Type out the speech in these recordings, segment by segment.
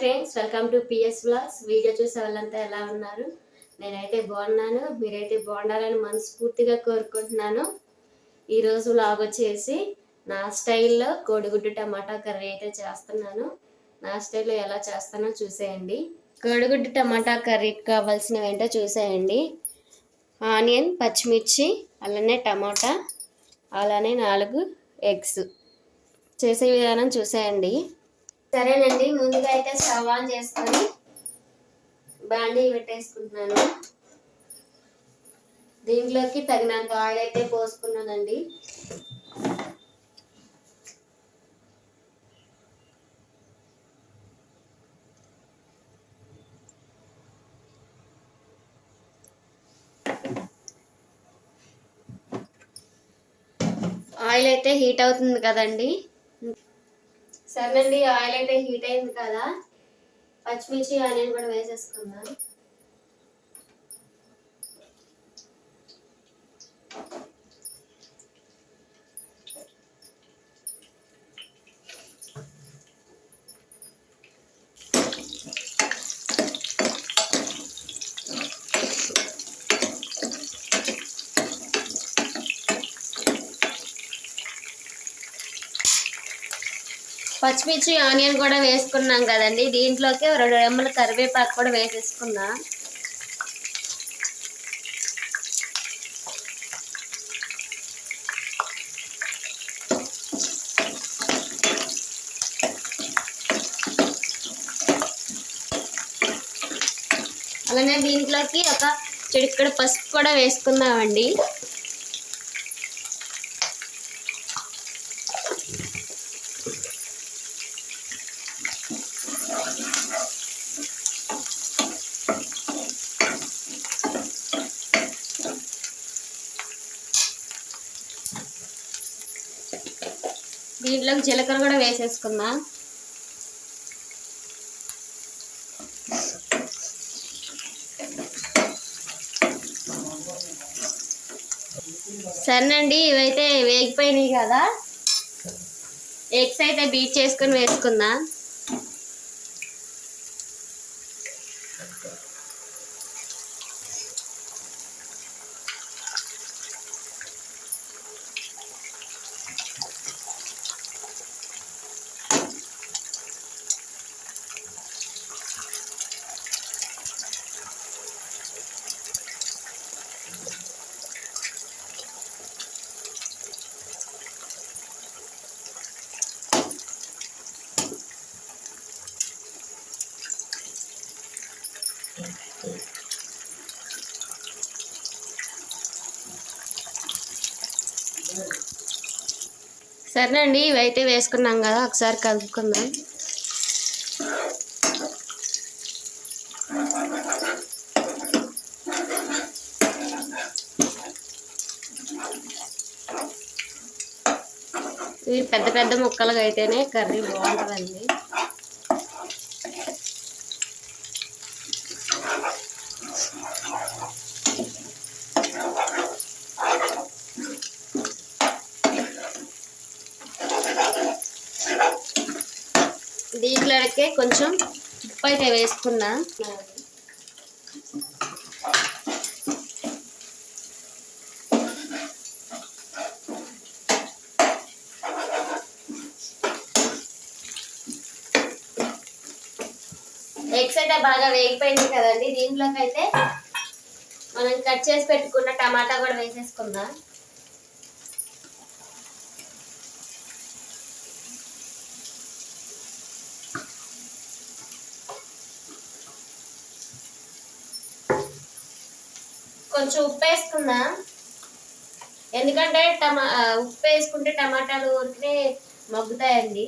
Friends welcome to PS blogs video చూసే వాళ్ళంతా ఎలా ఉన్నారు? నేనైతే బాగున్నాను. మీరైతే బాగుండాలని మనస్ఫూర్తిగా కోరుకుంటున్నాను. ఈరోజు బ్లాగ్ వచ్చేసి నా స్టైల్లో కోడిగుడ్డు టమాటా కర్రీ అయితే చేస్తున్నాను. నా స్టైల్లో ఎలా చేస్తానో చూసేయండి. కోడిగుడ్డు టమాటా కర్రీకి కావాల్సినవి ఏంటో చూసేయండి. ఆనియన్ పచ్చిమిర్చి అలానే టమాటా అలానే నాలుగు ఎగ్స్. చేసే విధానం చూసేయండి. సరేనండి ముందుగా అయితే స్టవ్ ఆన్ చేసుకొని బాండీ పెట్టేసుకుంటున్నాను. దీంట్లోకి తగినంత ఆయిల్ అయితే పోసుకున్నానండి. ఆయిల్ అయితే హీట్ అవుతుంది కదండి. సరేనండి ఆయిల్ అయితే హీట్ అయింది కదా. పచ్చిమిర్చి ఆనియన్ కూడా వేసేసుకుందాం. పచ్చిమిర్చి ఆనియన్ కూడా వేసుకున్నాం కదండి. దీంట్లోకి రెండు రెమ్మల కరివేపాకు కూడా వేసేసుకుందాం. అలానే దీంట్లోకి ఒక చిటికెడు పసుపు కూడా వేసుకుందామండి. దీంట్లోకి జీలకర్ర కూడా వేసేసుకుందాం? సరేనండి ఇవైతే వేగిపోయినాయి కదా. ఎగ్స్ అయితే బీట్ చేసుకొని వేసుకుందాం. సరేనండి ఇవైతే వేసుకున్నాం కదా ఒకసారి కలుపుకుందాం. ఇవి పెద్ద పెద్ద ముక్కలుగా అయితేనే కర్రీ బాగుంటుందండి. దీంట్లోకే కొంచెం ఉప్పు అయితే వేసుకున్నా. ఎగ్స్ అయితే బాగా వేగిపోయింది కదండి. దీంట్లోకి అయితే మనం కట్ చేసి పెట్టుకున్న టమాటా కూడా వేసేసుకుందాం. కొంచెం ఉప్పు వేసుకుందాం. ఎందుకంటే టమా ఉప్పు వేసుకుంటే టమాటాలు ఊరికే మగ్గుతాయండి.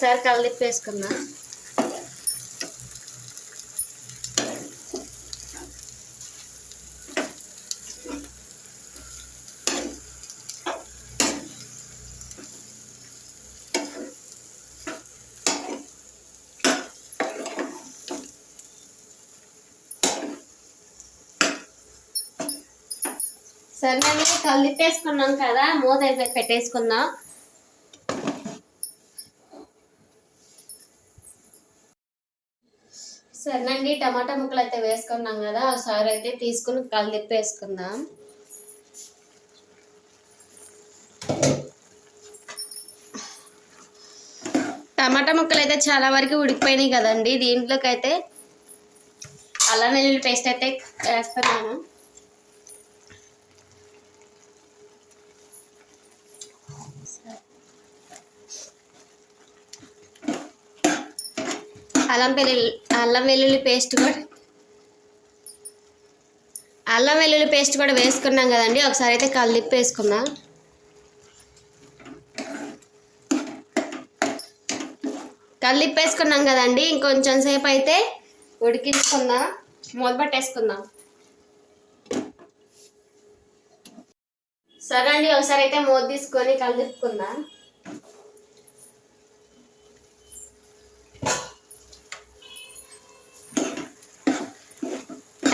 సరే కలిపి వేసుకుందాం సరేనండి కలిపేసుకున్నాం కదా మూత అయితే పెట్టేసుకుందాం. సరేనండి టమాటా ముక్కలు అయితే వేసుకున్నాం కదా ఒకసారి అయితే తీసుకుని కలిపేసుకుందాం. టమాటా ముక్కలు అయితే చాలా వరకు ఉడికిపోయినాయి కదండి దీంట్లోకి అయితే అల్లం వెల్లుల్లి పేస్ట్ అయితే వేస్తున్నాను. అల్లం వెల్లుల్లి అల్లం వెల్లుల్లి పేస్ట్ కూడా అల్లం వెల్లుల్లి పేస్ట్ కూడా వేసుకున్నాం కదండి. ఒకసారి అయితే కలిపి వేసుకుందాం. కలిపి వేసుకున్నాం కదండి. ఇంకొంచెం సేపు అయితే ఉడికించుకుందాం. మూత పట్టేసుకుందాం. సరే అండి ఒకసారి అయితే మూత తీసుకొని కలిపుకుందాం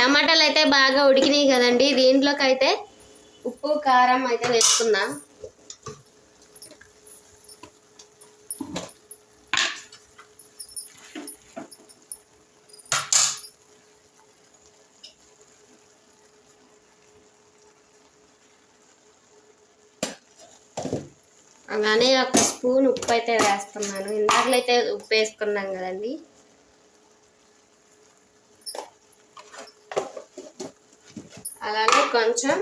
టమాటాలు అయితే బాగా ఉడికినాయి కదండి. దీంట్లోకి అయితే ఉప్పు కారం అయితే వేసుకుందాం. అలానే ఒక స్పూన్ ఉప్పు అయితే వేస్తున్నాను. ఇందాకలైతే ఉప్పు వేసుకున్నాం కదండి. అలానే కొంచెం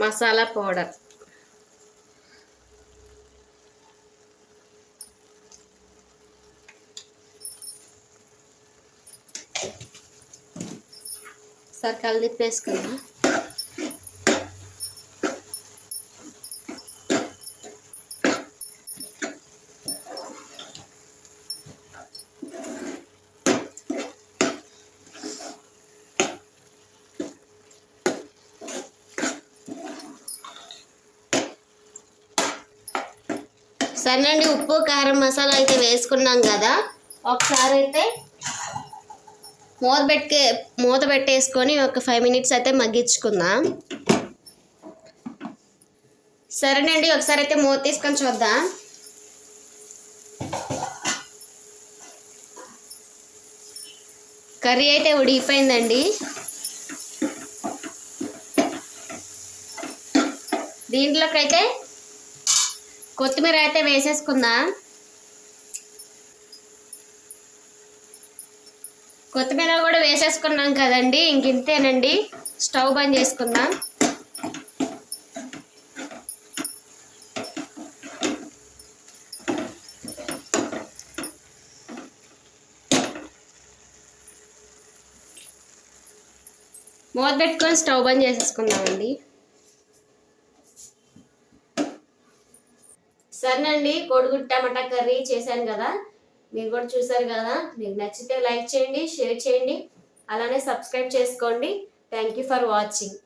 మసాలా పౌడర్. సరే కలిపి వేసుకుందాం సరేనండి ఉప్పు కారం మసాలా అయితే వేసుకున్నాం కదా. ఒకసారి అయితే మూత పెట్టే మూత పెట్టేసుకొని ఒక ఫైవ్ మినిట్స్ అయితే మగ్గించుకుందాం. సరేనండి ఒకసారి అయితే మూత తీసుకొని చూద్దాం. కర్రీ అయితే ఉడిగిపోయిందండి దీంట్లోకి అయితే కొత్తిమీర అయితే వేసేసుకుందా? కొత్తిమీర కూడా వేసేసుకున్నాం కదండి ఇంక ఇంతేనండి. స్టవ్ బంద్ చేసుకుందాం. మూత పెట్టుకొని స్టవ్ బంద్ చేసేసుకుందామండి. సరేనండి కోడిగుడ్డు టమాటా కర్రీ చేశాను కదా. మీరు కూడా చూసారు కదా. మీకు నచ్చితే లైక్ చేయండి షేర్ చేయండి. అలానే సబ్స్క్రైబ్ చేసుకోండి. Thank you for watching.